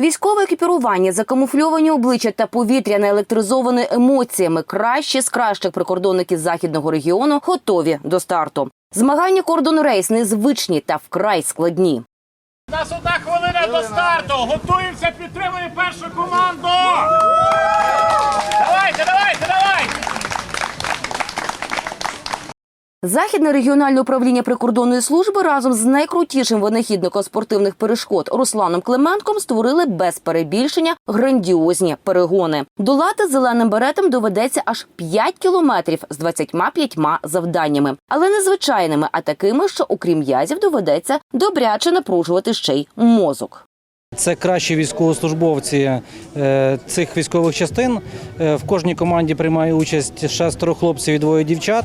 Військове екіпірування, закамуфльовані обличчя та повітря наелектризоване емоціями. Кращі з кращих прикордонників західного регіону готові до старту. Змагання кордон рейс незвичні та вкрай складні. У нас одна хвилина до старту. Готуємося, підтримуємо першу команду. Західне регіональне управління прикордонної служби разом з найкрутішим винахідником спортивних перешкод Русланом Клименком створили без перебільшення грандіозні перегони. Долати зеленим беретом доведеться аж 5 кілометрів з 25 завданнями, але не звичайними, а такими, що окрім язів доведеться добряче напружувати ще й мозок. Це кращі військовослужбовці е, цих військових частин. Е, В кожній команді приймає участь шестеро хлопців і двоє дівчат.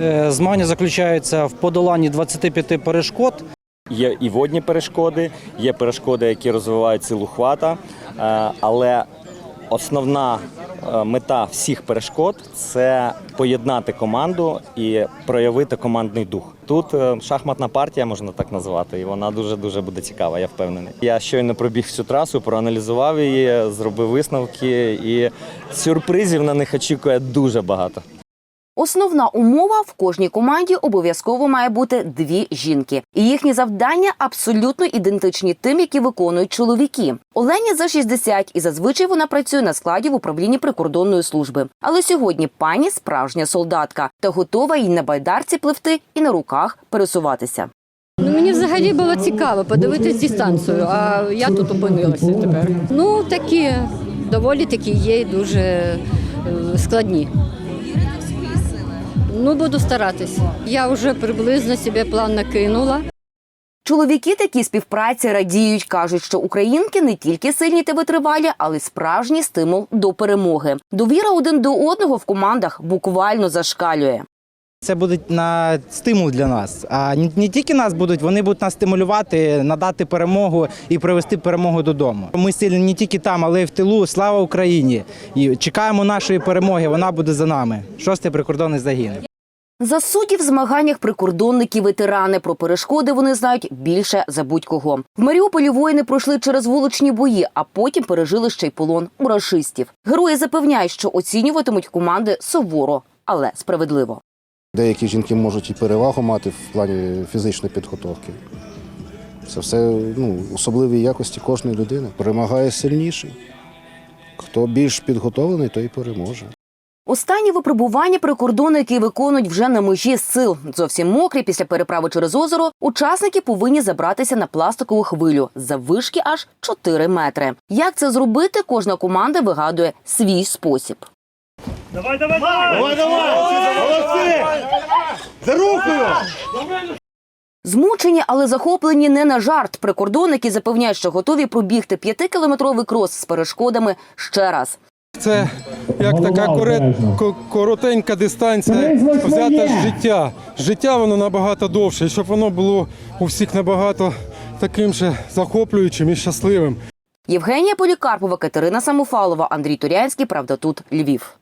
Е, Змагання заключаються в подоланні 25 перешкод. Є і водні перешкоди, є перешкоди, які розвивають силу хвата. Е, Але основна е, мета всіх перешкод це поєднати команду і проявити командний дух. Тут шахматна партія, можна так назвати, і вона дуже дуже буде цікава. Я впевнений. Я щойно пробіг всю трасу, проаналізував її, зробив висновки, і сюрпризів на них очікує дуже багато. Основна умова в кожній команді обов'язково має бути дві жінки, і їхні завдання абсолютно ідентичні тим, які виконують чоловіки. Олені за 60, і зазвичай вона працює на складі в управлінні прикордонної служби. Але сьогодні пані справжня солдатка та готова і на байдарці пливти, і на руках пересуватися. Ну, мені взагалі було цікаво подивитись дистанцію, а я тут опинилася тепер. Ну, такі доволі такі є і дуже е, складні. Ну, буду старатись. Я вже приблизно собі план накинула. Чоловіки такі співпраці радіють, кажуть, що українки не тільки сильні та витривалі, але й справжній стимул до перемоги. Довіра один до одного в командах буквально зашкалює. Це буде на стимул для нас. А не, тільки нас будуть, вони будуть нас стимулювати, надати перемогу і привести перемогу додому. Ми сильні не тільки там, але й в тилу. Слава Україні! І чекаємо нашої перемоги. Вона буде за нами. Шостий прикордонний загін. За суддів в змаганнях прикордонники ветерани про перешкоди вони знають більше за будь-кого. В Маріуполі воїни пройшли через вуличні бої, а потім пережили ще й полон у рашистів. Герої запевняють, що оцінюватимуть команди суворо, але справедливо. Деякі жінки можуть і перевагу мати в плані фізичної підготовки. Це все ну, особливі якості кожної людини. Перемагає сильніший. Хто більш підготовлений, той і переможе. Останні випробування прикордонники виконують вже на межі сил. Зовсім мокрі після переправи через озеро. Учасники повинні забратися на пластикову хвилю заввишки аж 4 метри. Як це зробити, кожна команда вигадує свій спосіб. Давай, давай, давай. Давай, давай. Змучені, але захоплені не на жарт. Прикордонники запевняють, що готові пробігти п'ятикілометровий крос з перешкодами ще раз. Це як така коротенька дистанція взята з життя. Життя воно набагато довше, і щоб воно було у всіх набагато таким же захоплюючим і щасливим. Євгенія Полікарпова, Катерина Самофалова, Андрій Турянський. Правда, тут Львів.